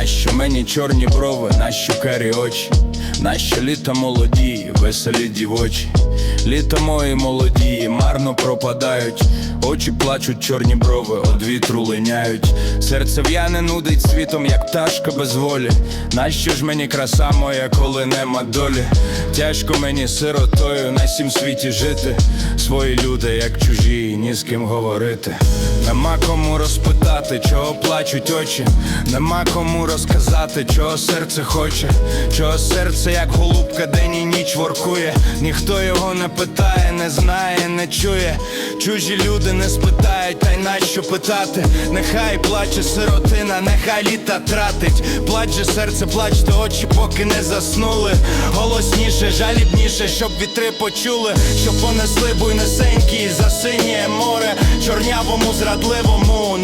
Нащо мені чорні брови, нащо карі очі? Нащо літа молоді, веселі дівочі, літа мої молоді, марно пропадають, очі плачуть, чорні брови, од вітру линяють. Серце в'яне нудить світом, як пташка без волі. Нащо ж мені краса моя, коли нема долі? Тяжко мені сиротою на сім світі жити. Свої люди, як чужі, ні з ким говорити. Нема кому розпитати, чого плачуть очі. Нема кому розказати, чого серце хоче, чого серце, як голубка, день і ніч воркує. Ніхто його не питає, не знає, не чує. Чужі люди не спитають, та й нащо питати. Нехай плаче сиротина, нехай літа тратить. Плаче серце, плачте очі, поки не заснули. Голосніше, жалібніше, щоб вітри почули, щоб понесли буйнесенькі за синє море, чорнявому, зрадливому,